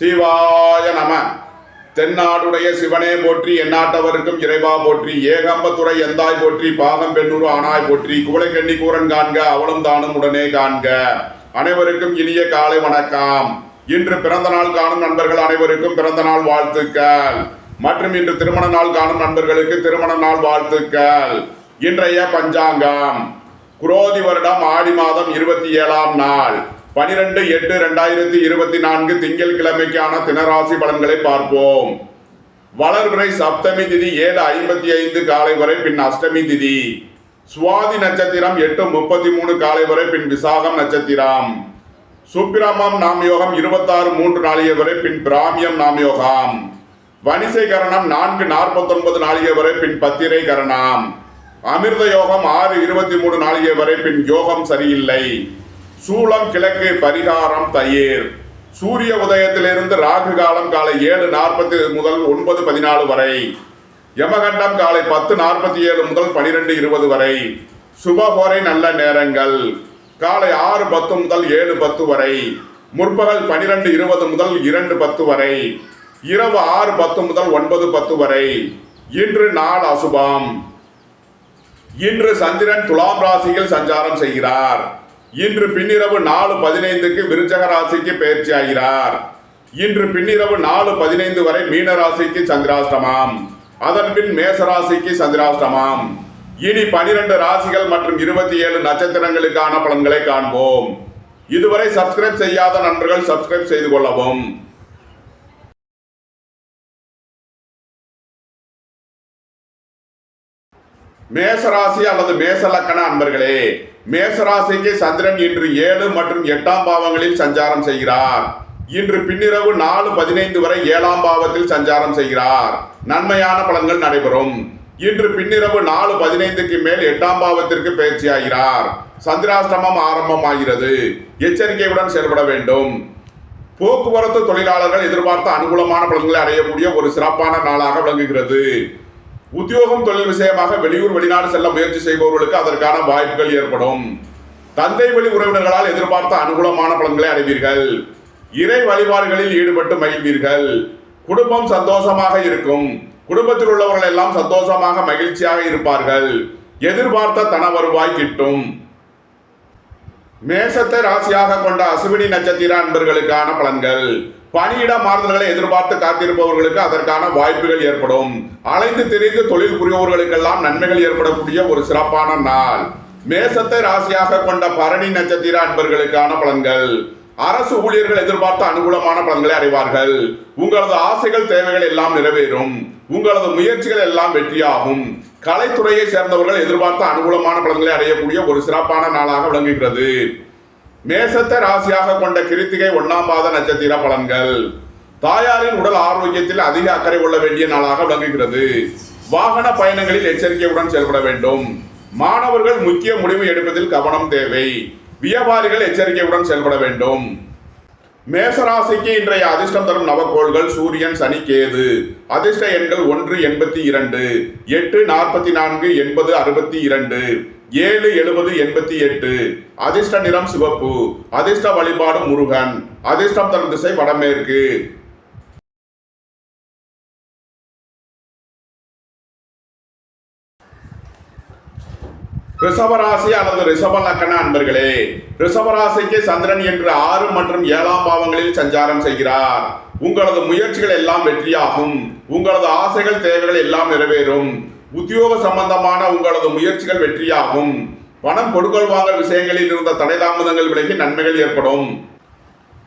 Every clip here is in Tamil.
சிவாய நம. தென்னாடுடைய சிவனே போற்றி எண்ணாட்டவருக்கும் இறைவா போற்றி ஏகம்பத்துறை எந்தாய் போற்றி பாகம் பெண்ணூர் ஆனாய் போற்றி குவளைக்கண்ணி கூரன் காண்க அவளும் தானும் உடனே காண்க. அனைவருக்கும் இனிய காலை வணக்கம். இன்று பிறந்த நாள் காணும் நண்பர்கள் அனைவருக்கும் பிறந்த நாள் வாழ்த்துக்கள். மற்றும் இன்று திருமண நாள் காணும் நண்பர்களுக்கு திருமண நாள் வாழ்த்துக்கள். இன்றைய பஞ்சாங்கம். குரோதி வருடம் ஆடி மாதம் இருபத்தி ஏழாம் நாள். பனிரெண்டு எட்டு ரெண்டாயிரத்தி இருபத்தி நான்கு திங்கள் கிழமைக்கான தினராசி பலன்களை பார்ப்போம். வளர்பிறை சப்தமி திதி ஏழு ஐம்பத்தி ஐந்து காலை வரை பின் அஷ்டமி திதி. சுவாதி நட்சத்திரம் எட்டு முப்பத்தி மூணு காலை வரை பின் விசாகம் நட்சத்திரம். சுப்பிரமம் நாம் யோகம் இருபத்தாறு மூன்று நாளிகை வரை பின் பிராமியம் நாம் யோகம் வனிசை கரணம் நான்கு நாற்பத்தொன்பது நாளிகை வரை பின் பத்திரை கரணம். அமிர்த யோகம் ஆறு இருபத்தி மூணு நாளிகை வரை பின் யோகம் சரியில்லை. சூளம் கிழக்கு பரிகாரம் தயிர். சூரிய உதயத்திலிருந்து ராகு காலம் காலை ஏழு நாற்பத்தி முதல் ஒன்பது பதினாலு வரை. யமகண்டம் காலை பத்து நாற்பத்தி ஏழு முதல் பனிரெண்டு இருபது வரை. சுபகோரை நல்ல நேரங்கள். காலை ஆறு பத்து முதல் ஏழு பத்து வரை. முற்பகல் பனிரெண்டு இருபது முதல் இரண்டு பத்து வரை. இரவு ஆறு பத்து முதல் ஒன்பது பத்து வரை. இன்று நாள் அசுபம். இன்று சந்திரன் துலாம் ராசியில் சஞ்சாரம் செய்கிறார். இன்று பின்னிரவு நாலு பதினைந்துக்கு விருச்சக ராசிக்கு பயிற்சி ஆகிறார். இன்று பின்னிரவு நாலு பதினைந்து வரை மீன ராசிக்கு சந்திராஷ்டமாம். அதன் பின் மேச ராசிக்கு சந்திராஷ்டமம். இனி பனிரெண்டு ராசிகள் மற்றும் இருபத்தி ஏழு நட்சத்திரங்களுக்கான பலன்களை காண்போம். இதுவரை சப்ஸ்கிரைப் செய்யாத நண்பர்கள் சப்ஸ்கிரைப் செய்து கொள்ளவும். மேசராசி அல்லது மேசலக்கண அன்பர்களே மேசராசிக்கு சந்திரன் இன்று ஏழு மற்றும் எட்டாம் பாவங்களில் சஞ்சாரம் செய்கிறார். இன்று பின்னிரவு நாலு பதினைந்து வரை ஏழாம் பாவத்தில் சஞ்சாரம் செய்கிறார். நன்மையான பலன்கள் நடைபெறும். இன்று பின்னிரவு நாலு பதினைந்துக்கு மேல் எட்டாம் பாவத்திற்கு பயிற்சியாகிறார். சந்திராஷ்டமம் ஆரம்பமாகிறது. எச்சரிக்கையுடன் செயல்பட வேண்டும். போக்குவரத்து தொழிலாளர்கள் எதிர்பார்த்த அனுகூலமான பலன்களை அடையக்கூடிய ஒரு சிறப்பான நாளாக விளங்குகிறது. உத்தியோகம் தொழில் விஷயமாக வெளியூர் வெளிநாடு செல்ல முயற்சி செய்பவர்களுக்கு அதற்கான வாய்ப்புகள் ஏற்படும். தந்தை வழி உறவினர்களால் எதிர்பார்த்த அனுகூலமான பலன்களை அடைவீர்கள். இறை வழிபாடுகளில் ஈடுபட்டு மகிழ்வீர்கள். குடும்பம் சந்தோஷமாக இருக்கும். குடும்பத்தில் உள்ளவர்கள் எல்லாம் சந்தோஷமாக மகிழ்ச்சியாக இருப்பார்கள். எதிர்பார்த்த தன வருவாய் கிட்டும். மேசத்தை ராசியாக கொண்ட அசுவினி நட்சத்திர அன்பர்களுக்கான பலன்கள். பணியிட மாறுதல்களை எதிர்பார்த்து காத்திருப்பவர்களுக்கு அதற்கான வாய்ப்புகள் ஏற்படும். அலைந்து திரிந்து தொழில் புரிபவர்களுக்கெல்லாம் நன்மைகள் ஏற்படக்கூடிய ஒரு சிறப்பான நாள். மேசத்தை ராசியாக கொண்ட பரணி நட்சத்திர அன்பர்களுக்கான பலன்கள். அரசு ஊழியர்கள் எதிர்பார்த்த அனுகூலமான பலன்களை அடைவார்கள் உங்களது ஆசைகள் தேவைகள் எல்லாம் நிறைவேறும். உங்களது முயற்சிகள் எல்லாம் வெற்றியாகும். கலைத்துறையை சேர்ந்தவர்கள் எதிர்பார்த்த அனுகூலமான பலன்களை அடையக்கூடிய ஒரு சிறப்பான நாளாக விளங்குகிறது. மேசத்தை ராசியாக கொண்ட கிருத்திகை ஒன்னாம் பாத நட்சத்திர பலன்கள். தாயாரின் உடல் ஆரோக்கியத்தில் அதிக அக்கறை கொள்ள வேண்டிய நாளாக விளங்குகிறது. வாகன பயணங்களில் எச்சரிக்கையுடன் செயல்பட வேண்டும். மாணவர்கள் முக்கிய முடிவு எடுப்பதில் கவனம் தேவை. வியாபாரிகள் எச்சரிக்கையுடன் செயல்பட வேண்டும். மேசராசிக்கு இன்றைய அதிர்ஷ்டம் தரும் நவக்கோள்கள் சூரியன் சனி கேது. அதிர்ஷ்ட எண்கள் ஒன்று எண்பத்தி இரண்டு எட்டு நாற்பத்தி நான்கு எண்பது அறுபத்தி இரண்டு. ஏழு எழுபது எண்பத்தி எட்டு. அதிர்ஷ்ட நிறம் சிவப்பு. அதிர்ஷ்ட வழிபாடு முருகன். அதிர்ஷ்டம் தரும் திசை வடமேற்கு. ரிஷபராசி அல்லது ரிஷப லக்கண அன்பர்களே ரிஷபராசிக்கு சந்திரன் என்று ஆறு மற்றும் ஏழாம் பாவங்களில் சஞ்சாரம் செய்கிறார். உங்களது முயற்சிகள் எல்லாம் வெற்றியாகும். உங்களது ஆசைகள் தேவைகள் எல்லாம் நிறைவேறும். உத்தியோக சம்பந்தமான உங்களது முயற்சிகள் வெற்றியாகும். பணம் கொடுக்கல் வாங்கல் விஷயங்களில் இருந்த தடை தாமதங்கள் விலகி நன்மைகள் ஏற்படும்.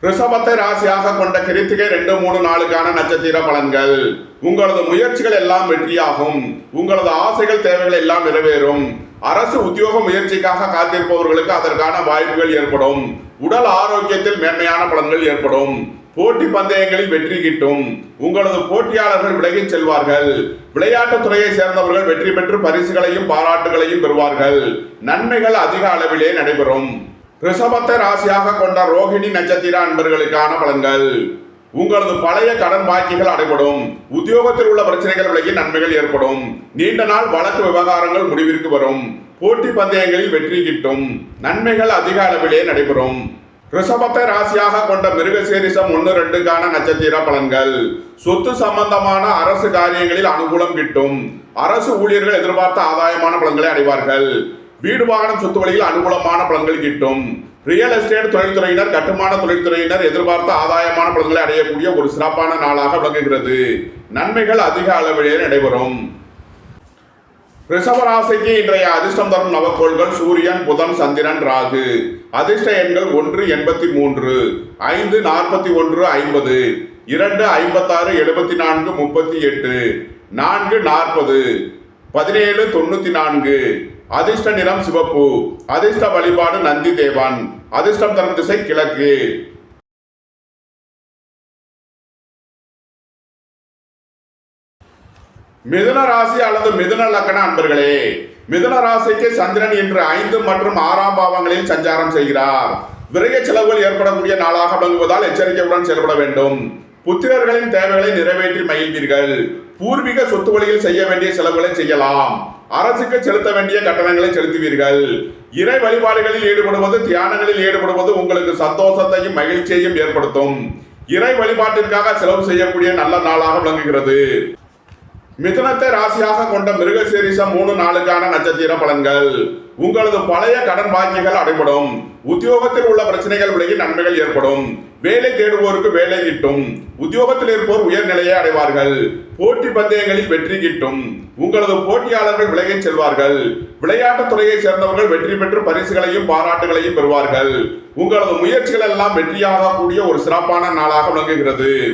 ரிஷபத்தை ராசியாக கொண்ட கிருத்திகை ரெண்டு மூணு நாளுக்கான நட்சத்திர பலன்கள். உங்களது முயற்சிகள் எல்லாம் வெற்றியாகும். உங்களது ஆசைகள் தேவைகள் எல்லாம் நிறைவேறும். அரசு உத்தியோக முயற்சிக்காக காத்திருப்பவர்களுக்கு அதற்கான வாய்ப்புகள் ஏற்படும். உடல் ஆரோக்கியத்தில் மேன்மையான பலன்கள் ஏற்படும். போட்டி பந்தயங்களில் வெற்றி கிட்டும். உங்களது போட்டியாளர்கள் விலகிச் செல்வார்கள். விளையாட்டுத் துறையை சேர்ந்தவர்கள் வெற்றி பெற்று பரிசுகளையும் பாராட்டுகளையும் பெறுவார்கள். நன்மைகள் அதிக அளவிலே நடைபெறும். ரிஷபத்தை ராசியாக கொண்ட ரோகிணி நட்சத்திர அன்பர்களுக்கான பலன்கள். உங்களது பழைய கடன் பாக்கிகள் அடைபடும். உத்தியோகத்தில் உள்ள பிரச்சனைகள் விலகி நன்மைகள் ஏற்படும். நீண்ட நாள் வழக்கு விவகாரங்கள் முடிவிற்கு வரும். போட்டி பந்தயங்களில் வெற்றி கிட்டும். நன்மைகள் அதிக அளவிலே நடைபெறும். ரிஷபத்தை ராசியாக கொண்ட மிருகசீரிசம் ஒன்று ரெண்டுக்கான நட்சத்திர பலன்கள். சொத்து சம்பந்தமான அரசு காரியங்களில் அனுகூலம் கிட்டும். அரசு ஊழியர்கள் எதிர்பார்த்த ஆதாயமான பலன்களை அடைவார்கள். வீடு வாகனம் சொத்து வழியில் அனுகூலமான பலன்கள் கிட்டும். ரியல் எஸ்டேட் தொழில்துறையினர் கட்டுமான தொழில்துறையினர் எதிர்பார்த்த ஆதாயமான பலன்களை அடையக்கூடிய ஒரு சிறப்பான நாளாக விளங்குகிறது. நன்மைகள் அதிக அளவிலே நடைபெறும். ரிஷபராசிக்கு இன்றைய அதிர்ஷ்டம் தரும் நவக்கோள்கள் சூரியன் புதன் சந்திரன் ராகு. அதிர்ஷ்ட எண்கள் ஒன்று எண்பத்தி மூன்று ஐந்து நாற்பத்தி ஒன்று ஐம்பது இரண்டு ஐம்பத்தாறு எழுபத்தி நான்கு முப்பத்தி எட்டு நான்கு நாற்பது பதினேழு தொண்ணூற்றி நான்கு. அதிர்ஷ்ட நிறம் சிவப்பு. அதிர்ஷ்ட வழிபாடு நந்தி தேவன். அதிர்ஷ்டம் தரும் திசை கிழக்கு. மிதுன ராசி அல்லது மிதுன லக்கண அன்பர்களே மிதுன ராசிக்கு சந்திரன் இன்று ஐந்து மற்றும் ஆறாம் பாவங்களில் சஞ்சாரம் செய்கிறார். விரைய செலவுகள் ஏற்படக்கூடிய நாளாக விளங்குவதால் எச்சரிக்கையுடன் செயல்பட வேண்டும். புத்திரர்களின் தேவைகளை நிறைவேற்றி மகிழ்வீர்கள். பூர்வீக சொத்து வழியில் செய்ய வேண்டிய செலவுகளை செய்யலாம். அரசுக்கு செலுத்த வேண்டிய கட்டணங்களை செலுத்துவீர்கள். இறை வழிபாடுகளில் ஈடுபடுவது தியானங்களில் ஈடுபடுவது உங்களுக்கு சந்தோஷத்தையும் மகிழ்ச்சியையும் ஏற்படுத்தும். இறை வழிபாட்டிற்காக செலவு செய்யக்கூடிய நல்ல நாளாக விளங்குகிறது. மிதுனத்தை ராசியாக கொண்ட மிருகசீரிசம் மூணு நாளுக்கான நட்சத்திர பலன்கள். உங்களது பழைய கடன் பாக்கிகள் அடைபடும். உத்தியோகத்தில் உள்ள பிரச்சனைகள் விலகி நன்மைகள் ஏற்படும். வேலை தேடுவோருக்கு வேலை கிட்டும். உத்தியோகத்தில் இருப்போர் உயர்நிலையை அடைவார்கள். போட்டி பந்தயங்களில் வெற்றி கிட்டும். உங்களது போட்டியாளர்கள் விலகிச் செல்வார்கள். விளையாட்டுத் துறையைச் சேர்ந்தவர்கள் வெற்றி பெற்று பரிசுகளையும் பாராட்டுகளையும் பெறுவார்கள். உங்களது முயற்சிகள் எல்லாம் வெற்றியாகக்கூடிய ஒரு சிறப்பான நாளாக விளங்குகிறது.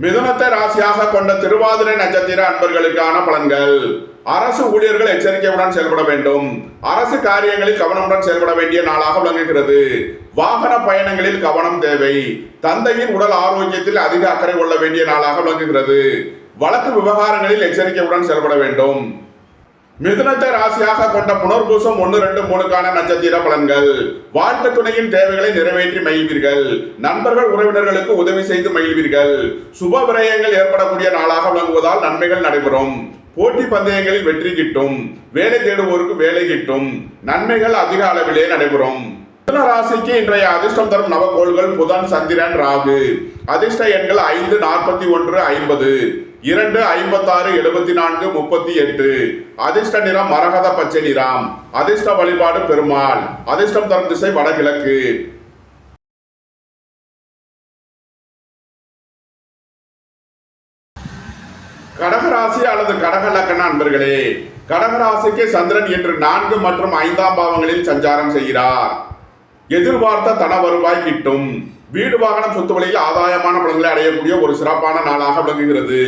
மிதுனத்தை ராசியாக கொண்ட திருவாதிரை நட்சத்திர அன்பர்களுக்கான பலன்கள். அரசு ஊழியர்கள் எச்சரிக்கையுடன் செயல்பட வேண்டும். அரசு காரியங்களில் கவனமுடன் செயல்பட வேண்டிய நாளாக விளங்குகிறது. வாகன பயணங்களில் கவனம் தேவை. தந்தையின் உடல் ஆரோக்கியத்தில் அதிக அக்கறை கொள்ள வேண்டிய நாளாக விளங்குகிறது. வழக்கு விவகாரங்களில் எச்சரிக்கையுடன் செயல்பட வேண்டும். மிதுனத்தை ராசியாக கொண்ட புனர்பூசம் ஒன்று ரெண்டு மூணுக்கான நட்சத்திர பலன்கள். வாழ்க்கை துணையின் தேவைகளை நிறைவேற்றி மகிழ்வீர்கள். நண்பர்கள் உறவினர்களுக்கு உதவி செய்து மகிழ்வீர்கள். சுப விரயங்கள் ஏற்படக்கூடிய நாளாக விளங்குவதால் நன்மைகள் நடைபெறும். போட்டி பந்தயங்களில் வெற்றி கிட்டும். வேலை தேடுவோருக்கு வேலை கிட்டும். நன்மைகள் அதிக அளவிலே நடைபெறும். மிதுன ராசிக்கு இன்றைய அதிர்ஷ்டம் தரும் நவகோள்கள் புதன் சந்திரன் ராகு. அதிர்ஷ்ட எண்கள் ஐந்து நாற்பத்தி ஒன்று ஐம்பது. இரண்டு ஐம்பத்தாறு எழுபத்தி நான்கு முப்பத்தி எட்டு. அதிர்ஷ்ட நிறம் மரகத பச்சை நிறம். அதிர்ஷ்ட வழிபாடு பெருமாள். அதிர்ஷ்டம் தரும் திசை வடகிழக்கு. கடகராசி அல்லது கடக லக்கண அன்பர்களே கடகராசிக்கு சந்திரன் இன்று நான்கு மற்றும் ஐந்தாம் பாவங்களில் சஞ்சாரம் செய்கிறார். எதிர்பார்த்த தன வருவாய் கிட்டும். வீடு வாகனம் சொத்து வழியில் ஆதாயமான பலன்களை அடையக்கூடிய ஒரு சிறப்பான நாளாக விளங்குகிறது.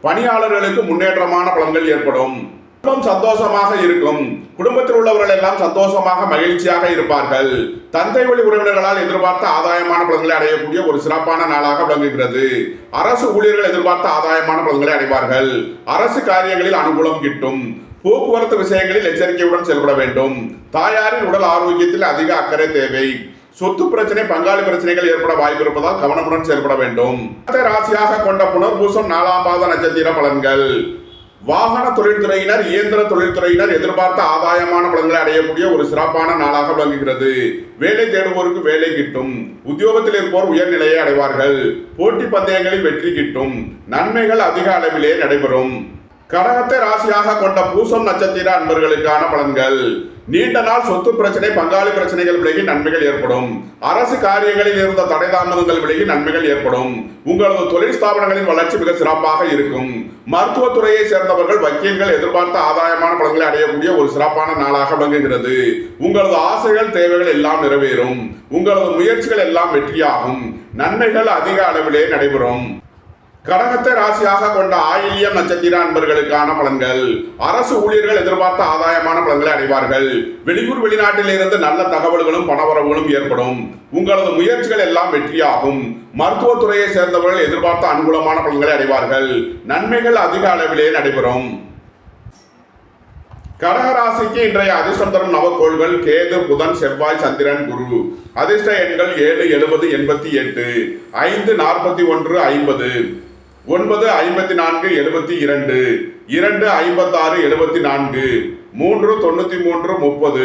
பணியாளர்களுக்கு முன்னேற்றமான பலன்கள் ஏற்படும். குடும்பம் சந்தோஷமாக இருக்கும். குடும்பத்தில் உள்ளவர்கள் எல்லாம் சந்தோஷமாக மகிழ்ச்சியாக இருப்பார்கள். தந்தை வழி உறவினர்களால் எதிர்பார்த்த ஆதாயமான பலன்களை அடையக்கூடிய ஒரு சிறப்பான நாளாக விளங்குகிறது. அரசு ஊழியர்கள் எதிர்பார்த்த ஆதாயமான பலன்களை அடைவார்கள். அரசு காரியங்களில் அனுகூலம் கிட்டும். போக்குவரத்து விஷயங்களில் எச்சரிக்கையுடன் செயல்பட வேண்டும். தாயாரின் உடல் ஆரோக்கியத்தில் அதிக அக்கறை தேவை. சொத்து பிரச்சனை பங்காளி பிரச்சனைகள் ஏற்பட வாய்ப்பு இருப்பதால் கவனமுடன் செயல்பட வேண்டும். ராசியாக கொண்ட புனர்பூசம் நாலாம் பாத நட்சத்திர பலன்கள். வாகன தொழில்துறையினர் இயந்திர தொழில்துறையினர் எதிர்பார்த்த ஆதாயமான பலன்களை அடையக்கூடிய ஒரு சிறப்பான நாளாக விளங்குகிறது. வேலை தேடுவோருக்கு வேலை கிட்டும். உத்தியோகத்தில் இருப்போர் உயர்நிலையை அடைவார்கள். போட்டி பந்தயங்களில் வெற்றி கிட்டும். நன்மைகள் அதிக அளவிலே நடைபெறும். கடகத்தை ராசியாக கொண்ட பூசம் நட்சத்திர அன்பர்களுக்கான பலன்கள். நீண்ட நாள் சொத்து பிரச்சனை பங்காளி பிரச்சனைகள் விலகி நன்மைகள் ஏற்படும். அரசு காரியங்களில் இருந்த தடை தாமதங்கள் விலகி நன்மைகள் ஏற்படும். உங்களது தொழில் ஸ்தாபனங்களின் வளர்ச்சி மிக சிறப்பாக இருக்கும். மருத்துவத்துறையை சேர்ந்தவர்கள் வக்கீல்கள் எதிர்பார்த்த ஆதாயமான பலன்களை அடையக்கூடிய ஒரு சிறப்பான நாளாக விளங்குகிறது. உங்களது ஆசைகள் தேவைகள் எல்லாம் நிறைவேறும். உங்களது முயற்சிகள் எல்லாம் வெற்றியாகும். நன்மைகள் அதிக அளவிலே நடைபெறும். கடகத்தை ராசியாக கொண்ட ஆயில்யம் நட்சத்திர அன்பர்களுக்கான பலன்கள். அரசு ஊழியர்கள் எதிர்பார்த்த ஆதாயமான பலன்களை அடைவார்கள். வெளியூர் வெளிநாட்டில் இருந்து நல்ல தகவல்களும் பணவரவுகளும் ஏற்படும். உங்களது முயற்சிகள் எல்லாம் வெற்றியாகும். மருத்துவத்துறையை சேர்ந்தவர்கள் எதிர்பார்த்த அனுகூலமான பலன்களை அடைவார்கள். நன்மைகள் அதிக அளவிலே நடைபெறும். கடகராசிக்கு இன்றைய அதிர்ஷ்டம் தரும் நவக்கோள்கள் கேது புதன் செவ்வாய் சந்திரன் குரு. அதிர்ஷ்ட எண்கள் ஏழு எழுபது எண்பத்தி எட்டு. ஐந்து நாற்பத்தி ஒன்று ஐம்பது. ஒன்பது ஐம்பத்தி நான்கு எழுபத்தி இரண்டு இரண்டு ஐம்பத்தாறு எழுபத்தி நான்கு மூன்று தொண்ணூத்தி மூன்று முப்பது.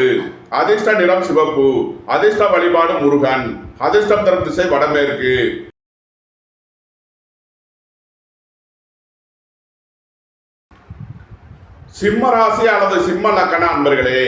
அதிர்ஷ்ட நிறம் சிவப்பு அதிர்ஷ்ட வழிபாடு முருகன். அதிர்ஷ்டம் தரும் திசை வடமேற்கு. சிம்ம ராசி அல்லது சிம்ம லக்கண அன்பர்களே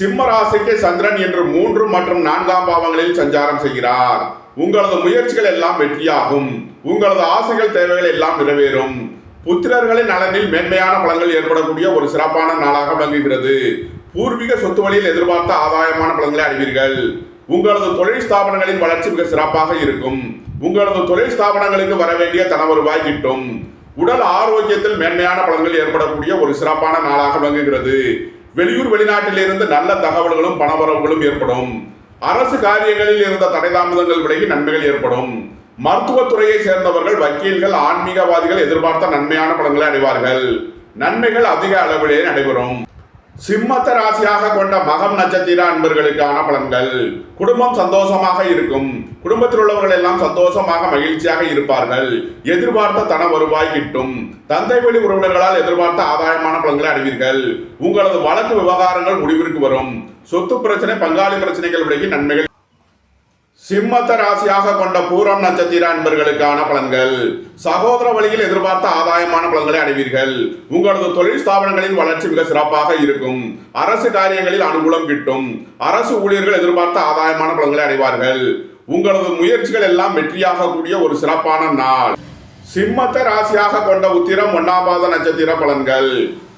சிம்ம ராசிக்கு சந்திரன் என்று மூன்று மற்றும் நான்காம் பாவங்களில் சஞ்சாரம் செய்கிறார். உங்களது முயற்சிகள் எல்லாம் வெற்றியாகும். உங்களது ஆசைகள் தேவைகள் எல்லாம் நிறைவேறும். புத்திரர்களின் நலனில் மேன்மையான பலன்கள் ஏற்படக்கூடிய ஒரு சிறப்பான நாளாக விளங்குகிறது. பூர்வீக சொத்து வழியில் எதிர்பார்த்த ஆதாயமான பலன்களை அடைவீர்கள். உங்களது தொழில் ஸ்தாபனங்களின் வளர்ச்சி மிக சிறப்பாக இருக்கும். உங்களது தொழில் ஸ்தாபனங்களுக்கு வர வேண்டிய தன வருவாய் கிட்டும். உடல் ஆரோக்கியத்தில் மேன்மையான பலன்கள் ஏற்படக்கூடிய ஒரு சிறப்பான நாளாக விளங்குகிறது. வெளியூர் வெளிநாட்டிலிருந்து நல்ல தகவல்களும் பணவரவுகளும் ஏற்படும். அரசு காரியங்களில் இருந்த தடைதாமதங்கள் விலகி நன்மைகள் ஏற்படும். மருத்துவத்துறையை சேர்ந்தவர்கள் வக்கீல்கள் ஆன்மீகவாதிகள் எதிர்பார்த்த நன்மையான பலன்களை அடைவார்கள். நன்மைகள் அதிக அளவிலே நடைபெறும். சிம்மத்த ராசியாக கொண்ட மகம் நட்சத்திர அன்பர்களுக்கான பலன்கள். குடும்பம் சந்தோஷமாக இருக்கும். குடும்பத்தில் உள்ளவர்கள் எல்லாம் சந்தோஷமாக மகிழ்ச்சியாக இருப்பார்கள். எதிர்பார்த்த தன வருவாய் கிட்டும். தந்தை வழி உறவினர்களால் எதிர்பார்த்த ஆதாயமான பலன்களை அடைவீர்கள். உங்களது வழக்கு விவகாரங்கள் முடிவிற்கு வரும். சொத்து பிரச்சனை பங்காளி பிரச்சனைகள் விலகி நன்மைகள். சிம்மத்த ராசியாக கொண்ட பூரம் நட்சத்திர அன்பர்களுக்கான பலன்கள். சகோதர வழியில் எதிர்பார்த்த ஆதாயமான பலன்களை அடைவீர்கள். உங்களது தொழில் ஸ்தாபனங்களின் வளர்ச்சி மிக சிறப்பாக இருக்கும். அரசு காரியங்களில் அனுகூலம் கிட்டும். அரசு ஊழியர்கள் எதிர்பார்த்த ஆதாயமான பலன்களை அடைவார்கள். உங்களது முயற்சிகள் எல்லாம் வெற்றியாக கூடிய ஒரு சிறப்பான நாள். சிம்மத்த ராசியாக கொண்ட உத்திரம் ஒன்னாபாத நட்சத்திர பலன்கள்.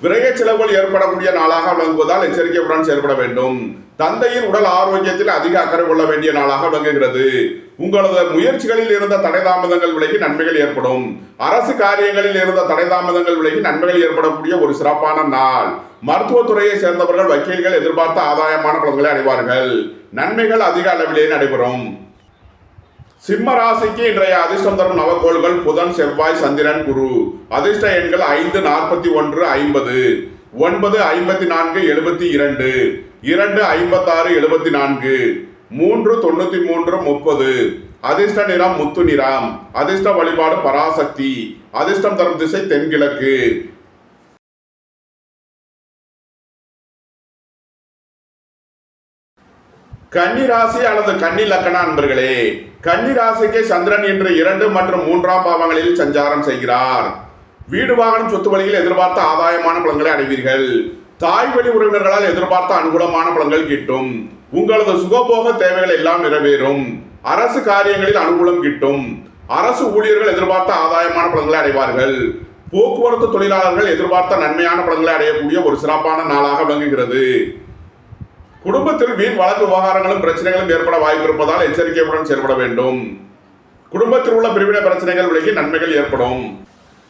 விரைய செலவுகள் ஏற்படக்கூடிய நாளாக விளங்குவதால் எச்சரிக்கையுடன் செயல்பட வேண்டும். தந்தையின் உடல் ஆரோக்கியத்தில் அதிக அக்கறை கொள்ள வேண்டிய நாளாக விளங்குகிறது. உங்களது முயற்சிகளில் இருந்த தடை தாமதங்கள் விலகி நன்மைகள் ஏற்படும். அரசு காரியங்களில் இருந்த தடை தாமதங்கள் விலகி நன்மைகள் ஏற்படக்கூடிய ஒரு சிறப்பான நாள். மருத்துவத்துறையை சேர்ந்தவர்கள் வக்கீல்கள் எதிர்பார்த்த ஆதாயமான பலன்களை அடைவார்கள். நன்மைகள் அதிக அளவிலே நடைபெறும். சிம்ம ராசிக்கு இன்றைய அதிர்ஷ்டம் தரும் நவக்கோள்கள் புதன் செவ்வாய் சந்திரன் குரு. அதிர்ஷ்ட எண்கள் ஐந்து நாற்பத்தி ஒன்று ஐம்பது. ஒன்பது ஐம்பத்தி நான்கு எழுபத்தி இரண்டு. இரண்டு ஐம்பத்தாறு எழுபத்தி நான்கு. மூன்று தொண்ணூற்றி மூன்று முப்பது. அதிர்ஷ்ட நிறம் முத்து நிறம். அதிர்ஷ்ட வழிபாடு பராசக்தி. அதிர்ஷ்டம் தரும் திசை தென்கிழக்கு. கன்னி ராசி அல்லது கன்னி லக்கண அன்பர்களே கன்னி ராசிக்கு சந்திரன் இன்று இரண்டு மற்றும் மூன்றாம் பாவங்களில் சஞ்சாரம் செய்கிறார். வீடு வாகனம் சொத்து வழியில் எதிர்பார்த்த ஆதாயமான பலன்களை அடைவீர்கள். தாய் வழி உறவினர்களால் எதிர்பார்த்த அனுகூலமான பலன்கள் கிட்டும். உங்களது சுகபோக தேவைகள் எல்லாம் நிறைவேறும். அரசு காரியங்களில் அனுகூலம் கிட்டும். அரசு ஊழியர்கள் எதிர்பார்த்த ஆதாயமான பலன்களை அடைவார்கள். போக்குவரத்து தொழிலாளர்கள் எதிர்பார்த்த நன்மையான பலன்களை அடையக்கூடிய ஒரு சிறப்பான நாளாக விளங்குகிறது. குடும்பத்தில் வீண் வழக்கு விவகாரங்களும் பிரச்சனைகளும் ஏற்பட வாய்ப்பு இருப்பதால் எச்சரிக்கையுடன் செயல்பட வேண்டும். குடும்பத்தில் உள்ள பிரிவினை பிரச்சனைகள் விலகி நன்மைகள் ஏற்படும்.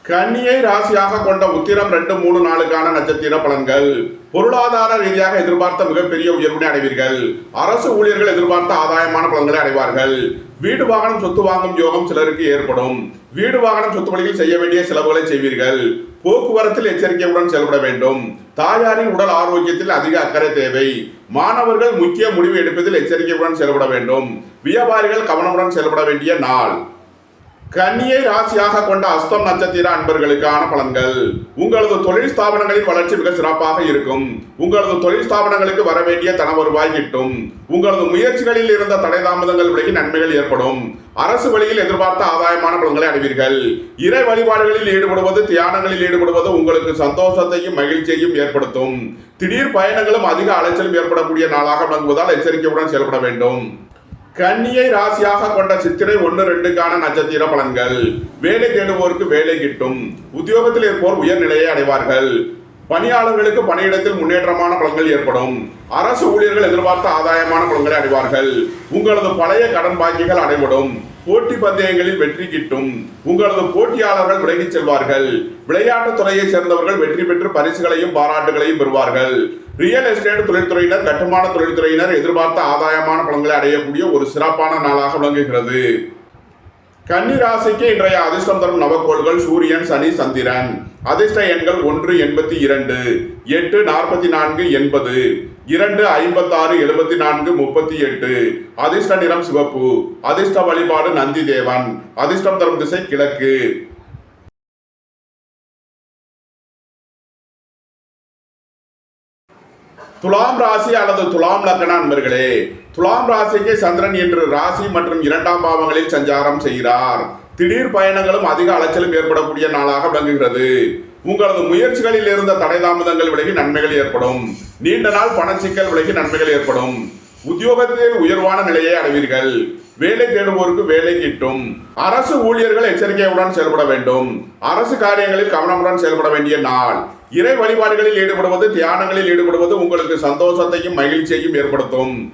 கன்னியை ராசியாக கொண்ட உத்திரம் ரெண்டு மூணு நாளுக்கான நட்சத்திர பலன்கள். பொருளாதார ரீதியாக எதிர்பார்த்த மிகப்பெரிய உயர்வினை அடைவீர்கள். அரசு ஊழியர்கள் எதிர்பார்த்த ஆதாயமான பலன்களை அடைவார்கள். வீடு வாகனம் சொத்து வாங்கும் யோகம் சிலருக்கு ஏற்படும். வீடு வாகனம் சொத்து வழியில் செய்ய வேண்டிய செலவுகளை செய்வீர்கள். போக்குவரத்தில் எச்சரிக்கையுடன் செயல்பட வேண்டும். தாயாரின் உடல் ஆரோக்கியத்தில் அதிக அக்கறை தேவை. மாணவர்கள் முக்கிய முடிவு எடுப்பதில் எச்சரிக்கையுடன் செயல்பட வேண்டும். வியாபாரிகள் கவனமுடன் செயல்பட வேண்டிய நாள். கன்னியை ராசியாக கொண்ட அஸ்தம் நட்சத்திர அன்பர்களுக்கான பலன்கள். உங்களது தொழில் ஸ்தாபனங்களின் வளர்ச்சி மிக சிறப்பாக இருக்கும். உங்களது தொழில் ஸ்தாபனங்களுக்கு வர வேண்டிய தன வருவாய் கிட்டும். உங்களது முயற்சிகளில் இருந்த தடை தாமதங்கள் விலகி நன்மைகள் ஏற்படும். அரசு வழியில் எதிர்பார்த்த ஆதாயமான பலன்களை அடைவீர்கள். இறை வழிபாடுகளில் ஈடுபடுவது தியானங்களில் ஈடுபடுவது உங்களுக்கு சந்தோஷத்தையும் மகிழ்ச்சியையும் ஏற்படுத்தும். திடீர் பயணங்களும் அதிக அலைச்சலும் ஏற்படக்கூடிய நாளாக விளங்குவதால் எச்சரிக்கையுடன் செயல்பட வேண்டும். கன்னியை ராசியாக கொண்ட சித்திரை ஒன்று ரெண்டுக்கான நட்சத்திர பலன்கள். வேலை தேடுவோருக்கு வேலை கிட்டும். உத்தியோகத்தில் இருப்போர் உயர்நிலையை அடைவார்கள். பணியாளர்களுக்கு பணியிடத்தில் முன்னேற்றமான பலன்கள் ஏற்படும். அரசு ஊழியர்கள் எதிர்பார்த்த ஆதாயமான பலன்களை அடைவார்கள். உங்களது பழைய கடன் பாக்கிகள் அடைபடும். போட்டி பந்தயங்களில் வெற்றி கிட்டும். உங்களது போட்டியாளர்கள் விலகிச் செல்வார்கள். விளையாட்டுத் துறையை சேர்ந்தவர்கள் வெற்றி பெற்று பரிசுகளையும் பாராட்டுகளையும் பெறுவார்கள். ரியல் எஸ்டேட் தொழில்துறையினர் கட்டுமான தொழில்துறையினர் எதிர்பார்த்த ஆதாயமான பலன்களை அடையக்கூடிய ஒரு சிறப்பான நாளாக விளங்குகிறது. கன்னி ராசிக்கு இன்றைய அதிர்ஷ்டம் தரும் நவக்கோள்கள் சூரியன் சனி சந்திரன். அதிர்ஷ்ட எண்கள் ஒன்று எண்பத்தி இரண்டு எட்டு நாற்பத்தி நான்கு எண்பது. இரண்டு ஐம்பத்தாறு எழுபத்தி நான்கு முப்பத்தி எட்டு. அதிர்ஷ்ட நிறம் சிவப்பு. அதிர்ஷ்ட வழிபாடு நந்தி தேவன். அதிர்ஷ்டம் தரும் திசை கிழக்கு. துலாம் ராசி அல்லது துலாம் லக்கண அன்பர்களே துலாம் ராசிக்கு சந்திரன் என்று ராசி மற்றும் இரண்டாம் பாவங்களில் சஞ்சாரம் செய்கிறார். திடீர் பயணங்களும் அதிக அலைச்சலும் ஏற்படக்கூடிய நாளாக விளங்குகிறது. உங்களது முயற்சிகளில் இருந்த தடை தாமதங்கள் விலகி நன்மைகள் ஏற்படும். நீண்ட நாள் பணச்சிக்கல் விலகி நன்மைகள் ஏற்படும். உத்தியோகத்தில் உயர்வான நிலையை அடைவீர்கள். வேலை தேடுவோருக்கு வேலை கிட்டும். அரசு ஊழியர்கள் எச்சரிக்கையுடன் செயல்பட வேண்டும். அரசு காரியங்களில் கவனமுடன் செயல்பட வேண்டிய நாள். இறை வழிபாடுகளில் ஈடுபடுவது தியானங்களில் ஈடுபடுவது உங்களுக்கு சந்தோஷத்தையும் மகிழ்ச்சியையும் ஏற்படுத்தும்.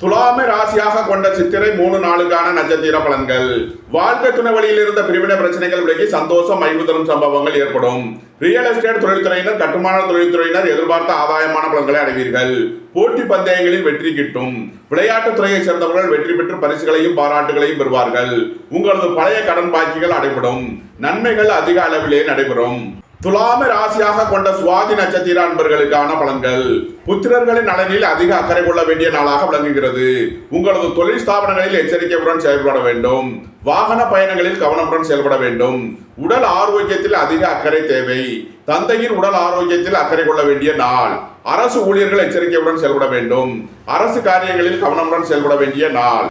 துலாமை ராசியாக கொண்ட சித்திரை மூணு நாளுக்கான நட்சத்திர பலன்கள். வாழ்க்கை துணை வழியில் இருந்த பிரிவினை பிரச்சனைகள் விலகி சந்தோஷம் மகிழ்வு தரும் சம்பவங்கள் ஏற்படும். ரியல் எஸ்டேட் தொழில்துறையினர் கட்டுமான தொழில்துறையினர் எதிர்பார்த்த ஆதாயமான பலன்களை அடைவீர்கள். போட்டி பந்தயங்களில் வெற்றி கிட்டும். விளையாட்டுத் துறையைச் சேர்ந்தவர்கள் வெற்றி பெற்று பரிசுகளையும் பாராட்டுகளையும் பெறுவார்கள். உங்களது பழைய கடன் பாக்கிகள் அடைபடும். நன்மைகள் அதிக அளவிலே நடைபெறும். துலாம ராசியாக கொண்ட சுவாதி நட்சத்திர அன்பர்களுக்கான பலன்கள். புத்திரர்களின் நலனில் அதிக அக்கறை கொள்ள வேண்டிய நாளாக விளங்குகிறது. உங்களது தொழில் ஸ்தாபனங்களில் எச்சரிக்கையுடன் செயல்பட வேண்டும். வாகன பயணங்களில் கவனமுடன் செயல்பட வேண்டும். உடல் ஆரோக்கியத்தில் அதிக அக்கறை தேவை. தந்தையின் உடல் ஆரோக்கியத்தில் அக்கறை கொள்ள வேண்டிய நாள். அரசு ஊழியர்கள் எச்சரிக்கையுடன் செயல்பட வேண்டும். அரசு காரியங்களில் கவனமுடன் செயல்பட வேண்டிய நாள்.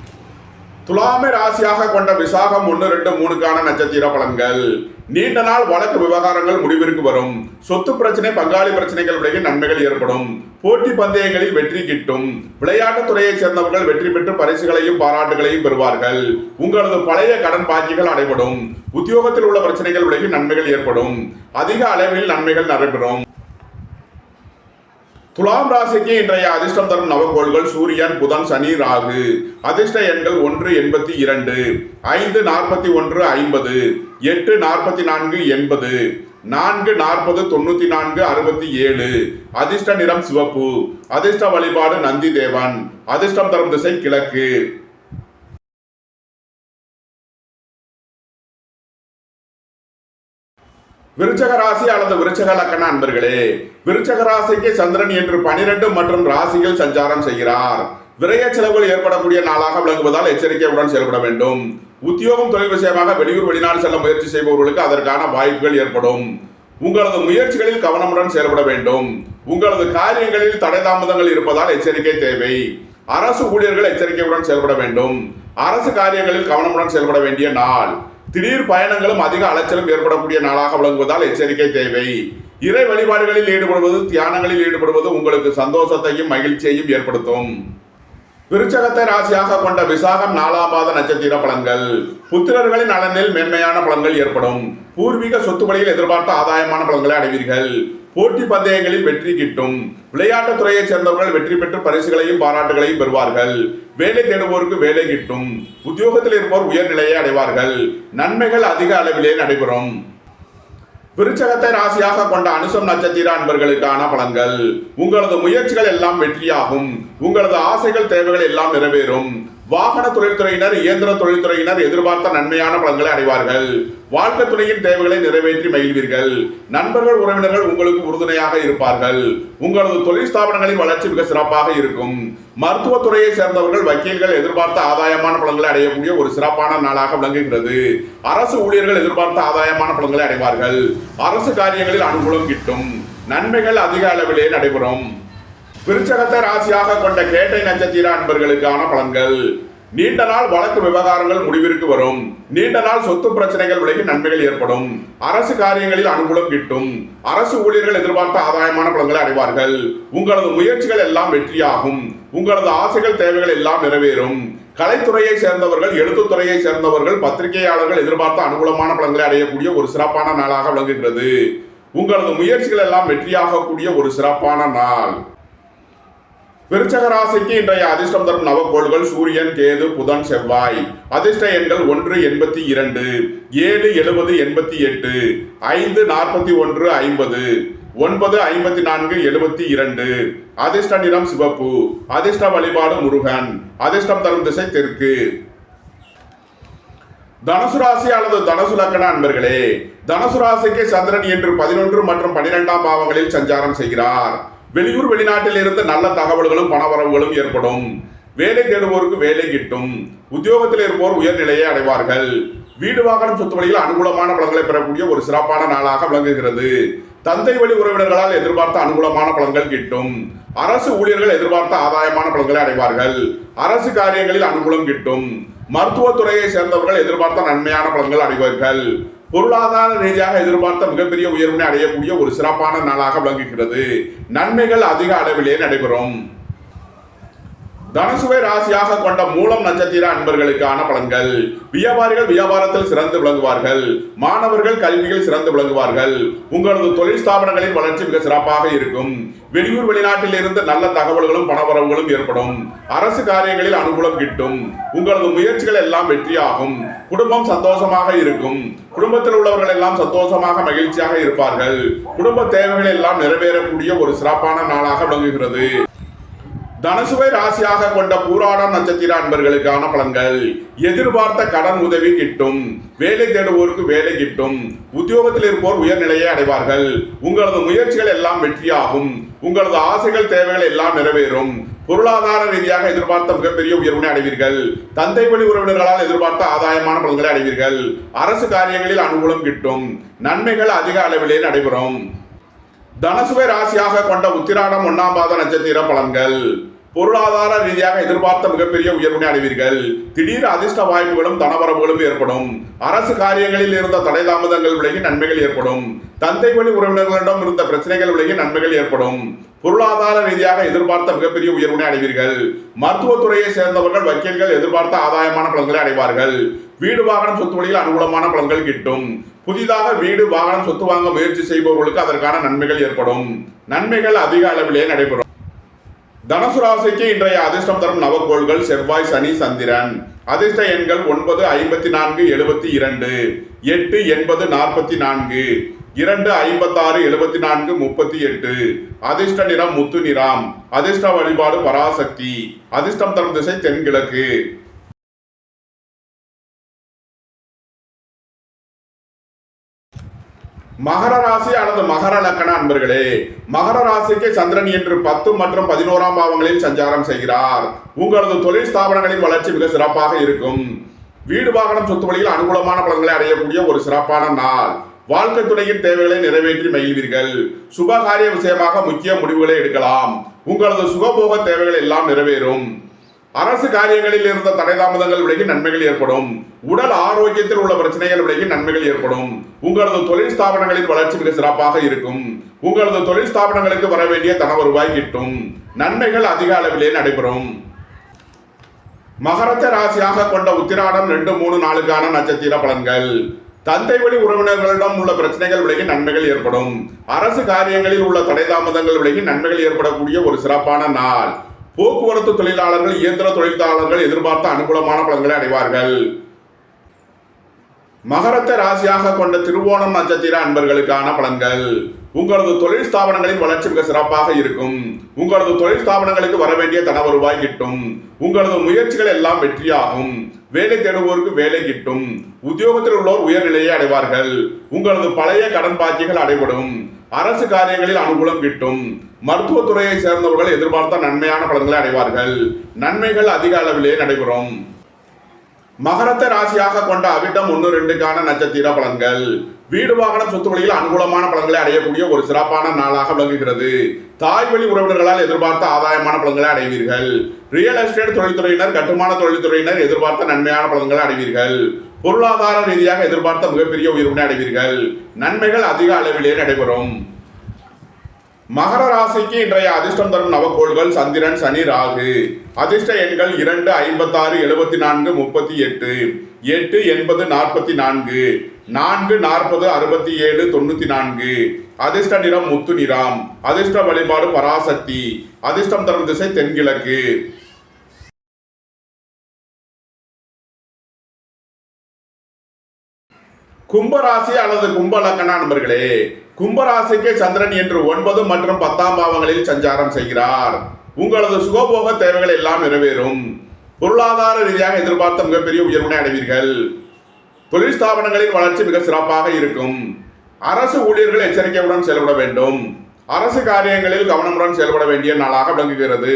துலாமை ராசியாக கொண்ட விசாகம் ஒன்று ரெண்டு மூணுக்கான நட்சத்திர பலன்கள். நீண்ட நாள் வழக்கு விவகாரங்கள் முடிவிற்கு வரும். சொத்து பிரச்சனை பங்காளி பிரச்சனைகள் உடைய நன்மைகள் ஏற்படும். போட்டி பந்தயங்களில் வெற்றி கிட்டும். விளையாட்டுத் துறையைச் சேர்ந்தவர்கள் வெற்றி பெற்று பரிசுகளையும் பாராட்டுகளையும் பெறுவார்கள். உங்களது பழைய கடன் பாக்கிகள் அடைபடும். உத்தியோகத்தில் உள்ள பிரச்சனைகள் விலகி நன்மைகள் ஏற்படும். அதிக அளவில் நன்மைகள் நடைபெறும். துலாம் ராசிக்கு இன்றைய அதிர்ஷ்டம் தரும் நவகோள்கள் சூரியன் புதன் சனி ராகு. அதிர்ஷ்ட எண்கள் ஒன்று எண்பத்தி இரண்டு ஐந்து நாற்பத்தி ஒன்று ஐம்பது எட்டு நாற்பத்தி நான்கு எண்பது நான்கு நாற்பது தொண்ணூற்றி நான்கு அறுபத்தி ஏழு. அதிர்ஷ்ட நிறம் சிவப்பு. அதிர்ஷ்ட வழிபாடு நந்தி தேவன். அதிர்ஷ்டம் தரும் திசை கிழக்கு. விருச்சக ராசி அல்லது விருச்சக லக்கண அன்பர்களே விருச்சக ராசிக்கு சந்திரன் என்று பனிரெண்டு மற்றும் ராசியில் சஞ்சாரம் செய்கிறார். விரைய செலவுகள் ஏற்படக்கூடிய நாளாக விளங்குவதால் எச்சரிக்கையுடன் செயல்பட வேண்டும். உத்தியோகம் தொழில் விஷயமாக வெளியூர் வெளிநாடு செல்ல முயற்சி செய்பவர்களுக்கு அதற்கான வாய்ப்புகள் ஏற்படும். உங்களது முயற்சிகளில் கவனமுடன் செயல்பட வேண்டும். உங்களது காரியங்களில் தடை தாமதங்கள் இருப்பதால் எச்சரிக்கை தேவை. அரசு ஊழியர்கள் எச்சரிக்கையுடன் செயல்பட வேண்டும். அரசு காரியங்களில் கவனமுடன் செயல்பட வேண்டிய நாள். திடீர் பயணங்களும் அதிக அலைச்சலும் ஏற்படக்கூடிய நாளாக விளங்குவதால் எச்சரிக்கை தேவை. இறை வழிபாடுகளில் ஈடுபடுவது தியானங்களில் ஈடுபடுவது உங்களுக்கு சந்தோஷத்தையும் மகிழ்ச்சியையும் ஏற்படுத்தும். விருச்சகத்தை ராசியாக கொண்ட விசாகம் நாலாம் பாத நட்சத்திர பலன்கள். புத்திரர்களின் நலனில் மென்மையான பலன்கள் ஏற்படும். பூர்வீக சொத்து வழியில் எதிர்பார்த்த ஆதாயமான பலன்களை அடைவீர்கள். போட்டி பந்தயங்களில் வெற்றி கிட்டும். விளையாட்டுத் துறையைச் சேர்ந்தவர்கள் வெற்றி பெற்று பரிசுகளையும் பாராட்டுகளையும் பெறுவார்கள். வேலை தேடுவோருக்கு வேலை கிட்டும். உத்தியோகத்தில் இருப்போர் உயர்நிலையை அடைவார்கள். நன்மைகள் அதிக அளவிலே நடைபெறும். விருச்சகத்தை ராசியாக கொண்ட அனுசம் நட்சத்திர அன்பர்களுக்கான பலன்கள். உங்களது முயற்சிகள் எல்லாம் வெற்றியாகும். உங்களது ஆசைகள் தேவைகள் எல்லாம் நிறைவேறும். வாகன தொழில்துறையினர் இயந்திர தொழில்துறையினர் எதிர்பார்த்த நன்மையான பலன்களை அடைவார்கள். வாழ்க்கை துணையின் தேவைகளை நிறைவேற்றி மகிழ்வீர்கள். நண்பர்கள் உறவினர்கள் உங்களுக்கு உறுதுணையாக இருப்பார்கள். உங்களது தொழில் ஸ்தாபனங்களின் வளர்ச்சி மிக சிறப்பாக இருக்கும். மருத்துவத்துறையை சேர்ந்தவர்கள் வக்கீல்கள் எதிர்பார்த்த ஆதாயமான பலன்களை அடையக்கூடிய ஒரு சிறப்பான நாளாக விளங்குகிறது. அரசு ஊழியர்கள் எதிர்பார்த்த ஆதாயமான பலன்களை அடைவார்கள். அரசு காரியங்களில் அனுகூலம் கிட்டும். நன்மைகள் அதிக அளவிலே நடைபெறும். விருச்சகத்தை ராசியாக கொண்ட கேட்டை நட்சத்திர அன்பர்களுக்கான பலன்கள். நீண்ட நாள் வழக்கு விவகாரங்கள் முடிவிற்கு வரும். நீண்ட நாள் சொத்து பிரச்சனைகள் விலகி நன்மைகள் ஏற்படும். அரசு காரியங்களில் அனுகூலம் கிட்டும். அரசு ஊழியர்கள் எதிர்பார்த்த ஆதாயமான பலன்களை அடைவார்கள். உங்களது முயற்சிகள் எல்லாம் வெற்றியாகும். உங்களது ஆசைகள் தேவைகள் எல்லாம் நிறைவேறும். கலைத்துறையை சேர்ந்தவர்கள் எழுத்துத்துறையை சேர்ந்தவர்கள் பத்திரிகையாளர்கள் எதிர்பார்த்த அனுகூலமான பலன்களை அடையக்கூடிய ஒரு சிறப்பான நாளாக விளங்குகிறது. உங்களது முயற்சிகள் எல்லாம் வெற்றியாகக்கூடிய ஒரு சிறப்பான நாள். விருச்சக ராசிக்கு இன்றைய அதிர்ஷ்டம் தரும் நவக்கோள்கள் சூரியன் கேது புதன் செவ்வாய். அதிர்ஷ்ட எண்கள் ஒன்று எண்பத்தி இரண்டு ஏழு எழுபது எண்பத்தி எட்டு ஐந்து நாற்பத்தி ஒன்று ஐம்பது ஒன்பது ஐம்பத்தி நான்கு எழுபத்தி இரண்டு. அதிர்ஷ்ட நிறம் சிவப்பு. அதிர்ஷ்ட வழிபாடு முருகன். அதிர்ஷ்டம் தரும் திசை தெற்கு. தனுசு ராசி அல்லது தனுசு லக்கண அன்பர்களே தனுசு ராசிக்கு சந்திரன் என்று பதினொன்று மற்றும் பனிரெண்டாம் பாவங்களில் சஞ்சாரம் செய்கிறார். வெளியூர் வெளிநாட்டில் இருந்து நல்ல தகவல்களும் பணவரவுகளும் ஏற்படும். வேலை தேடுவோருக்கு வேலை கிட்டும். உத்தியோகத்தில் இருப்போர் உயர்நிலையை அடைவார்கள். வீடு வாகனம் சொத்து வழியில் அனுகூலமான பலன்களை பெறக்கூடிய ஒரு சிறப்பான நாளாக விளங்குகிறது. தந்தை வழி உறவினர்களால் எதிர்பார்த்த அனுகூலமான பலன்கள் கிட்டும். அரசு ஊழியர்கள் எதிர்பார்த்த ஆதாயமான பலன்களை அடைவார்கள். அரசு காரியங்களில் அனுகூலம் கிட்டும். மருத்துவத்துறையை சேர்ந்தவர்கள் எதிர்பார்த்த நன்மையான பலன்கள் அடைவார்கள். பொருளாதார ரீதியாக எதிர்பார்த்த மிகப்பெரிய உயர்வினை அடையக்கூடிய ஒரு சிறப்பான நாளாக விளங்குகிறது. நன்மைகள் அதிக அளவிலே நடைபெறும். தனுசுவை ராசியாக கொண்ட மூலம் நட்சத்திர அன்பர்களுக்கான பலன்கள். வியாபாரிகள் வியாபாரத்தில் சிறந்து விளங்குவார்கள். மாணவர்கள் கல்வியில் சிறந்து விளங்குவார்கள். உங்களது தொழில் ஸ்தாபனங்களின் வளர்ச்சி மிக சிறப்பாக இருக்கும். வெளியூர் வெளிநாட்டில் இருந்து நல்ல தகவல்களும் பணவரவுகளும் ஏற்படும். அரசு காரியங்களில் அனுகூலம் கிட்டும். உங்களது முயற்சிகள் எல்லாம் வெற்றியாகும். குடும்பம் சந்தோஷமாக இருக்கும். குடும்பத்தில் உள்ளவர்கள் எல்லாம் சந்தோஷமாக மகிழ்ச்சியாக இருப்பார்கள். குடும்ப தேவைகள் எல்லாம் நிறைவேறக்கூடிய ஒரு சிறப்பான நாளாக விளங்குகிறது. தனசுவை ராசியாக கொண்ட பூராடம் நட்சத்திர அன்பர்களுக்கான பலன்கள். எதிர்பார்த்த கடன் உதவி கிட்டும். வேலை தேடுவோருக்கு வேலை கிட்டும். உத்தியோகத்தில் இருப்போர் உயர்நிலையை அடைவார்கள். உங்களது முயற்சிகள் எல்லாம் வெற்றியாகும். உங்களது ஆசைகள் தேவைகள் எல்லாம் நிறைவேறும். பொருளாதார ரீதியாக எதிர்பார்த்த மிகப்பெரிய உயர்வினை அடைவீர்கள். தந்தை வழி உறவினர்களால் எதிர்பார்த்த ஆதாயமான பலன்களை அடைவீர்கள். அரசு காரியங்களில் அனுகூலம் கிட்டும். நன்மைகள் அதிக அளவிலே நடைபெறும். தனசுவை ராசியாக கொண்ட உத்திராடம் ஒன்னாம் பாத நட்சத்திர பலன்கள். பொருளாதார ரீதியாக எதிர்பார்த்த மிகப்பெரிய உயர்வினை அடைவீர்கள். திடீர் அதிர்ஷ்ட வாய்ப்புகளும் தனவரவுகளும் ஏற்படும். அரசு காரியங்களில் இருந்த தடை தாமதங்கள் விலகி நன்மைகள் ஏற்படும். தந்தை வழி உறவினர்களிடம் இருந்த பிரச்சனைகள் விலகி நன்மைகள் ஏற்படும். பொருளாதார ரீதியாக எதிர்பார்த்த மிகப்பெரிய உயர்வினை அடைவீர்கள். மருத்துவத்துறையை சேர்ந்தவர்கள் வக்கீல்கள் எதிர்பார்த்த ஆதாயமான பலன்களை அடைவார்கள். வீடு வாகனம் சொத்து வழியில் அனுகூலமான பலன்கள் கிட்டும். புதிதாக வீடு வாகனம் சொத்து வாங்க முயற்சி செய்பவர்களுக்கு அதற்கான நன்மைகள் ஏற்படும். நன்மைகள் அதிக அளவிலே நடைபெறும். தனுசு ராசிக்கு இன்றைய அதிர்ஷ்டம் தரும் நவக்கோள்கள் செவ்வாய் சனி சந்திரன். அதிர்ஷ்ட எண்கள் ஒன்பது ஐம்பத்தி நான்கு எழுபத்தி இரண்டு. எட்டு எண்பது நாற்பத்தி நான்கு. இரண்டு ஐம்பத்தாறு எழுபத்தி நான்கு முப்பத்தி எட்டு. அதிர்ஷ்ட நிறம் முத்து நிறம். அதிர்ஷ்ட வழிபாடு பராசக்தி. அதிர்ஷ்டம் தரும் திசை தென்கிழக்கு. மகர ராசி அல்லது மகர லக்கண அன்பர்களே மகர ராசிக்கு சந்திரன் இன்று பத்து மற்றும் பதினோராம் பாவங்களில் சஞ்சாரம் செய்கிறார். உங்களது தொழில் ஸ்தாபனங்களின் வளர்ச்சி மிக சிறப்பாக இருக்கும். வீடு வாகனம் சொத்து வழியில் அனுகூலமான பலன்களை அடையக்கூடிய ஒரு சிறப்பான நாள். வாழ்க்கை துணையின் தேவைகளை நிறைவேற்றி மகிழ்வீர்கள். சுபகாரிய விஷயமாக முக்கிய முடிவுகளை எடுக்கலாம். உங்களது சுகபோக தேவைகள் எல்லாம் நிறைவேறும். அரசு காரியங்களில் இருந்த தடை தாமதங்கள் விலகி நன்மைகள் ஏற்படும். உடல் ஆரோக்கியத்தில் உள்ள பிரச்சனைகள் விலகி நன்மைகள் ஏற்படும். உங்களது தொழில் ஸ்தாபனங்களின் வளர்ச்சி மிக சிறப்பாக இருக்கும். உங்களது தொழில் ஸ்தாபனங்களுக்கு வர வேண்டிய தன வருவாய் கிட்டும். நன்மைகள் அதிக அளவிலே நடைபெறும். மகரத்த ராசியாக கொண்ட உத்திராடம் ரெண்டு மூணு நாளுக்கான நட்சத்திர பலன்கள். தந்தை வழி உறவினர்களிடம் உள்ள பிரச்சனைகள் விலகி நன்மைகள் ஏற்படும். அரசு காரியங்களில் உள்ள தடை தாமதங்கள் விலகி நன்மைகள் ஏற்படக்கூடிய ஒரு சிறப்பான நாள். போக்குவரத்து தொழிலாளர்கள் இயந்திர தொழிலாளர்கள் எதிர்பார்த்த அனுகூலமான பலன்களை அடைவார்கள். மகரத்தை ராசியாக கொண்ட திருவோணம் நட்சத்திர அன்பர்களுக்கான பலன்கள். உங்களது தொழில் ஸ்தாபனங்களின் வளர்ச்சி மிக சிறப்பாக இருக்கும். உங்களது தொழில் ஸ்தாபனங்களுக்கு வர வேண்டிய தன வருவாய் கிட்டும். உங்களது முயற்சிகள் எல்லாம் வெற்றியாகும். வேலை தேடுவோருக்கு வேலை கிட்டும். உத்தியோகத்தில் உள்ளோர் உயர்நிலையை அடைவார்கள். உங்களது பழைய கடன் பாக்கிகள் அடைபடும். அரசு காரியங்களில் அனுகூலம் கிட்டும். மருத்துவத்துறையை சேர்ந்தவர்கள் எதிர்பார்த்த நன்மையான பலன்களை அடைவார்கள். நன்மைகள் அதிக அளவிலே நடைபெறும். மகரத்தை ராசியாக கொண்ட அவிட்டம் ஒன்று ரெண்டுக்கான நட்சத்திர பலன்கள். வீடு வாகனம் சொத்து வழியில் அனுகூலமான பலன்களை அடையக்கூடிய ஒரு சிறப்பான நாளாக விளங்குகிறது. தாய் வழி உறவினர்களால் எதிர்பார்த்த ஆதாயமான பலன்களை அடைவீர்கள். ரியல் எஸ்டேட் தொழில்துறையினர் கட்டுமான தொழில்துறையினர் எதிர்பார்த்த நன்மையான பலன்களை அடைவீர்கள். பொருளாதார ரீதியாக எதிர்பார்த்த மிகப்பெரிய உயர்வினை அடைவீர்கள். நன்மைகள் அதிக அளவிலே நடைபெறும். மகர ராசிக்கு இன்றைய அதிர்ஷ்டம் தரும் நவக்கோள்கள் சந்திரன் சனி ராகு. அதிர்ஷ்ட எண்கள் இரண்டு ஐம்பத்தாறு எழுபத்தி நான்கு முப்பத்தி எட்டு. எட்டு எண்பது நாற்பத்தி நான்கு. நான்கு நாற்பது அறுபத்தி ஏழு தொண்ணூற்றி நான்கு. அதிர்ஷ்ட நிறம் முத்து நிறம். அதிர்ஷ்ட வழிபாடு பராசக்தி. அதிர்ஷ்டம் தரும் திசை தென்கிழக்கு. கும்பராசி அல்லது கும்பலக்கண நண்பர்களே கும்பராசிக்கு சந்திரன் என்று ஒன்பது மற்றும் பத்தாம் பாவங்களில் சஞ்சாரம் செய்கிறார். உங்களது சுகபோக தேவைகள் எல்லாம் நிறைவேறும். பொருளாதார ரீதியாக எதிர்பார்த்த மிகப்பெரிய உயர்வினை அடைவீர்கள். தொழில் ஸ்தாபனங்களின் வளர்ச்சி மிக சிறப்பாக இருக்கும். அரசு ஊழியர்கள் எச்சரிக்கையுடன் செயல்பட வேண்டும். அரசு காரியங்களில் கவனமுடன் செயல்பட வேண்டிய நாளாக விளங்குகிறது.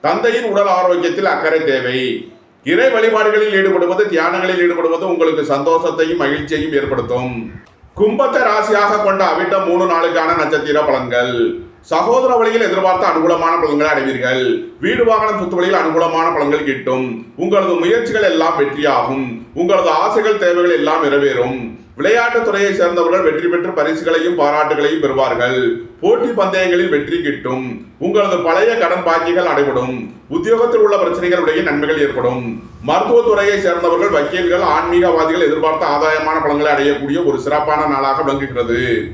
தந்தையின் உடல் ஆரோக்கியத்தில் அக்கறை தேவை. இறை வழிபாடுகளில் ஈடுபடுவது தியானங்களில் ஈடுபடுவது உங்களுக்கு சந்தோஷத்தையும் மகிழ்ச்சியையும் ஏற்படுத்தும். கும்பத்தை ராசியாக கொண்ட அவிட்ட மூணு நாளுக்கான நட்சத்திர பலன்கள். சகோதர வழியில் எதிர்பார்த்த அனுகூலமான பலன்களை அடைவீர்கள். வீடு வாகனம் சுத்து வழியில் அனுகூலமான பலன்கள் கிட்டும். உங்களது முயற்சிகள் எல்லாம் வெற்றியாகும். உங்களது ஆசைகள் தேவைகள் எல்லாம் நிறைவேறும். விளையாட்டுத் துறையை சேர்ந்தவர்கள் வெற்றி பெற்று பரிசுகளையும் பாராட்டுகளையும் பெறுவார்கள். போட்டி பந்தயங்களில் வெற்றி கிட்டும். உங்களது பழைய கடன் பாக்கிகள் அடைபடும். உத்தியோகத்தில் உள்ள பிரச்சனைகளுடைய நன்மைகள் ஏற்படும். மருத்துவத்துறையை சேர்ந்தவர்கள் வக்கீல்கள் ஆன்மீகவாதிகள் எதிர்பார்த்த ஆதாயமான பலன்களை அடையக்கூடிய ஒரு சிறப்பான நாளாக விளங்குகிறது.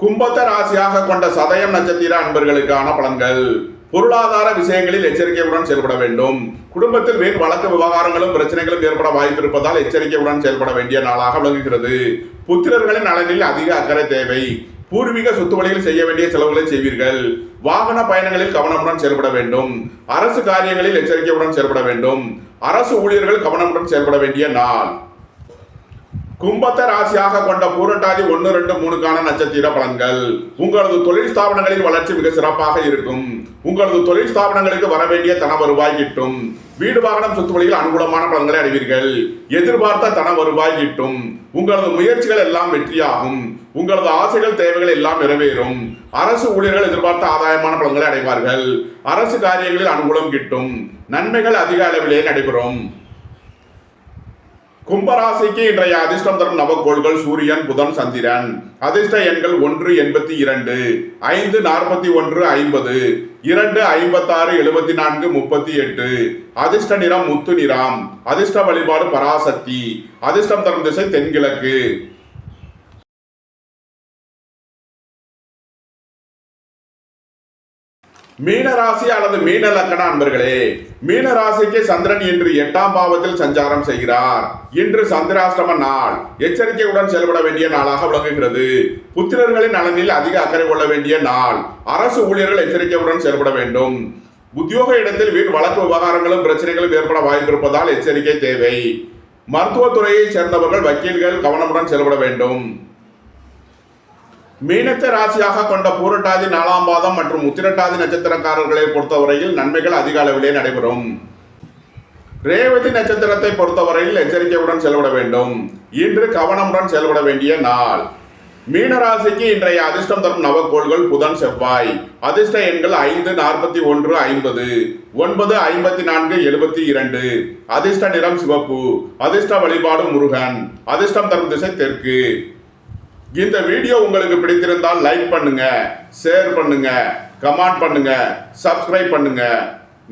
கும்பத்த ராசியாக கொண்ட சதயம் நட்சத்திர அன்பர்களுக்கான பலன்கள். பொருளாதார விஷயங்களில் எச்சரிக்கையுடன் செயல்பட வேண்டும். குடும்பத்தில் வீண் வழக்கு விவகாரங்களும் பிரச்சனைகளும் ஏற்பட வாய்ப்பிருப்பதால் எச்சரிக்கையுடன் செயல்பட வேண்டிய நாளாக விளங்குகிறது. புத்திரர்களின் நலனில் அதிக அக்கறை தேவை. பூர்வீக சொத்து வழியில் செய்ய வேண்டிய செலவுகளை செய்வீர்கள். வாகன பயணங்களில் கவனமுடன் செயல்பட வேண்டும். அரசு காரியங்களில் எச்சரிக்கையுடன் செயல்பட வேண்டும். அரசு ஊழியர்கள் கவனமுடன் செயல்பட வேண்டிய நாள். கும்பத்த ராசியாக கொண்ட பூரட்டாதி ஒன்று ரெண்டு மூணுக்கான நட்சத்திர பலன்கள். உங்களது தொழில் ஸ்தாபனங்களின் வளர்ச்சி மிக சிறப்பாக இருக்கும். உங்களது தொழில் ஸ்தாபனங்களுக்கு வர வேண்டிய தன வருவாய் கிட்டும். வீடு வாகனம் சொத்து வழியில் அனுகூலமான பலன்களை அடைவீர்கள். எதிர்பார்த்த தன வருவாய் கிட்டும். உங்களது முயற்சிகள் எல்லாம் வெற்றியாகும். உங்களது ஆசைகள் தேவைகள் எல்லாம் நிறைவேறும். அரசு ஊழியர்கள் எதிர்பார்த்த ஆதாயமான பலன்களை அடைவார்கள். அரசு காரியங்களில் அனுகூலம் கிட்டும். நன்மைகள் அதிக அளவிலேயே நடைபெறும். கும்பராசிக்கு இன்றைய அதிர்ஷ்டம் தரும் நவக்கோள்கள் சூரியன் புதன் சந்திரன். அதிர்ஷ்ட எண்கள் ஒன்று எண்பத்தி இரண்டு. ஐந்து நாற்பத்தி ஒன்று ஐம்பது. இரண்டு ஐம்பத்தாறு எழுபத்தி நான்கு முப்பத்தி எட்டு. அதிர்ஷ்ட நிறம் முத்து நிறம். அதிர்ஷ்ட வழிபாடு பராசக்தி. அதிர்ஷ்டம் தரும் திசை தென்கிழக்கு. மீனராசி அல்லது மீன லக்கண அன்பர்களே மீனராசிக்கு சந்திரன் இன்று எட்டாம் பாவத்தில் சஞ்சாரம் செய்கிறார். இன்று சந்திராஷ்டம நாள். எச்சரிக்கையுடன் செயல்பட வேண்டிய நாளாக விளங்குகிறது. புத்திரர்களின் நலனில் அதிக அக்கறை கொள்ள வேண்டிய நாள். அரசு ஊழியர்கள் எச்சரிக்கையுடன் செயல்பட வேண்டும். உத்தியோக இடத்தில் வீண் வழக்கு விவகாரங்களும் பிரச்சனைகளும் ஏற்பட வாய்ப்பிருப்பதால் எச்சரிக்கை தேவை. மருத்துவத்துறையைச் சேர்ந்தவர்கள் வக்கீல்கள் கவனமுடன் செயல்பட வேண்டும். மீனத்தை ராசியாக கொண்ட பூரட்டாதி நாலாம் பாதம் மற்றும் உத்திரட்டாதி நட்சத்திரக்காரர்களை பொறுத்தவரையில் நன்மைகள் அதிக அளவிலே நடைபெறும். ரேவதி நட்சத்திரத்தை பொறுத்தவரையில் எச்சரிக்கையுடன் செயல்பட வேண்டும். இன்று கவனமுடன் செயல்பட வேண்டிய நாள். மீன ராசிக்கு இன்றைய அதிர்ஷ்டம் தரும் நவக்கோள்கள் புதன் செவ்வாய். அதிர்ஷ்ட எண்கள் ஐந்து நாற்பத்தி ஒன்று ஐம்பது. ஒன்பது ஐம்பத்தி நான்கு எழுபத்தி இரண்டு. அதிர்ஷ்ட நிறம் சிவப்பு. அதிர்ஷ்ட வழிபாடு முருகன். அதிர்ஷ்டம் தரும் திசை தெற்கு. இந்த வீடியோ உங்களுக்கு பிடித்திருந்தால் லைக் பண்ணுங்க ஷேர் பண்ணுங்க கமெண்ட் பண்ணுங்க சப்ஸ்கிரைப் பண்ணுங்க.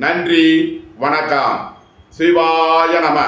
நன்றி வணக்கம். சிவாய நம.